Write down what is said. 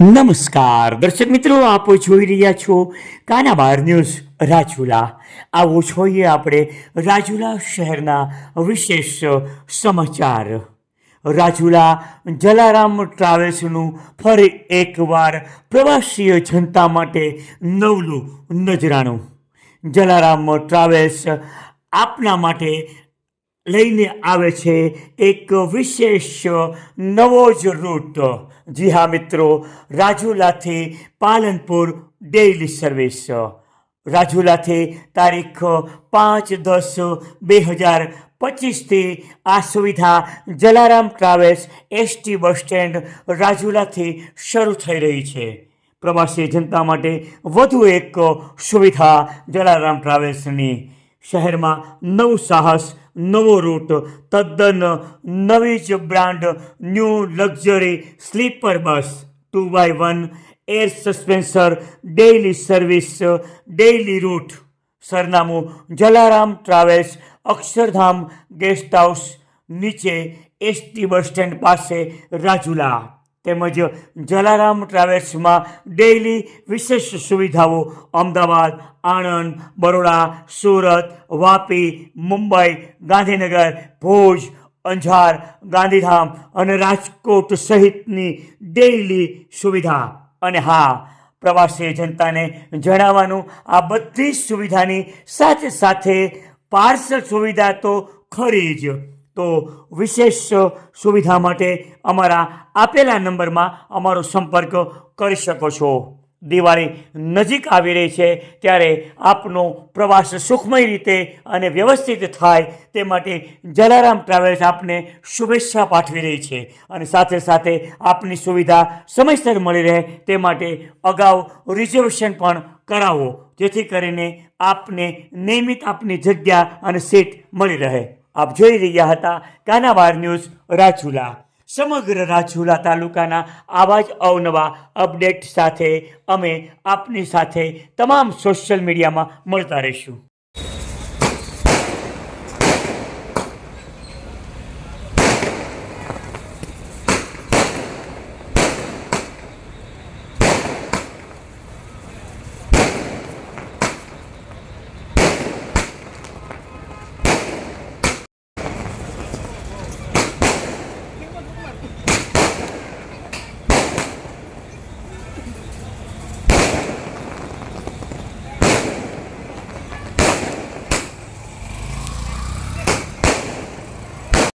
નમસ્કાર. દર્શક મિત્રો, આપ જોઈ રહ્યા છો કાના બાર ન્યૂઝ રાજુલા. આવો જોઈએ આપણે રાજુલા શહેરના વિશેષ સમાચાર. રાજુલા જલારામ ટ્રાવેલ્સનું ફરી એકવાર પ્રવાસીય જનતા માટે નવલું નજરાણું. જલારામ ટ્રાવેલ્સ આપના માટે લઈને આવે છે એક વિશેષ નવો જ રૂટ. જી હા મિત્રો, રાજુલાથી પાલનપુર ડેઇલી સર્વિસ. રાજુલાથી તારીખ પાંચ દસ બે હજાર પચીસથી આ સુવિધા Jalaram travels ST bus stand રાજુલાથી શરૂ થઈ રહી છે. પ્રવાસી જનતા માટે વધુ એક સુવિધા જલારામ ટ્રાવેલ્સની. શહેરમાં નવું સાહસ નવો રૂટ તદ્દન નવી જ brand new luxury sleeper bus. Two by one air suspension daily service daily route સરનામું Jalaram travels Akshardham guest house નીચે એસટી બસ સ્ટેન્ડ પાસે રાજુલા. તેમજ જલારામ ટ્રાવેલ્સમાં ડેઇલી વિશેષ સુવિધાઓ અમદાવાદ, આણંદ, બરોડા, સુરત, વાપી, મુંબઈ, ગાંધીનગર, ભુજ, અંજાર, ગાંધીધામ અને રાજકોટ સહિતની ડેઇલી સુવિધા. અને હા, પ્રવાસી જનતાને જણાવવાનું, આ બધી સુવિધાની સાથે સાથે પાર્સલ સુવિધા તો ખરી જ. તો વિશેષ સુવિધા માટે અમારા આપેલા નંબરમાં અમારો સંપર્ક કરી શકો છો. દિવાળી નજીક આવી રહી છે ત્યારે આપનો પ્રવાસ સુખમય રીતે અને વ્યવસ્થિત થાય તે માટે જલારામ ટ્રાવેલ્સ આપને શુભેચ્છા પાઠવી રહી છે અને સાથે સાથે આપની સુવિધા સમયસર મળી રહે તે માટે અગાઉ રિઝર્વેશન પણ કરાવો, જેથી કરીને આપને નિયમિત આપની જગ્યા અને સીટ મળી રહે. આપ જોઈ રહ્યા હતા કાનાવાર ન્યૂઝ રાજુલા. સમગ્ર રાજુલા તાલુકાના આવા જ અવનવા અપડેટ સાથે અમે આપની સાથે તમામ સોશિયલ મીડિયામાં મળતા રહીશું.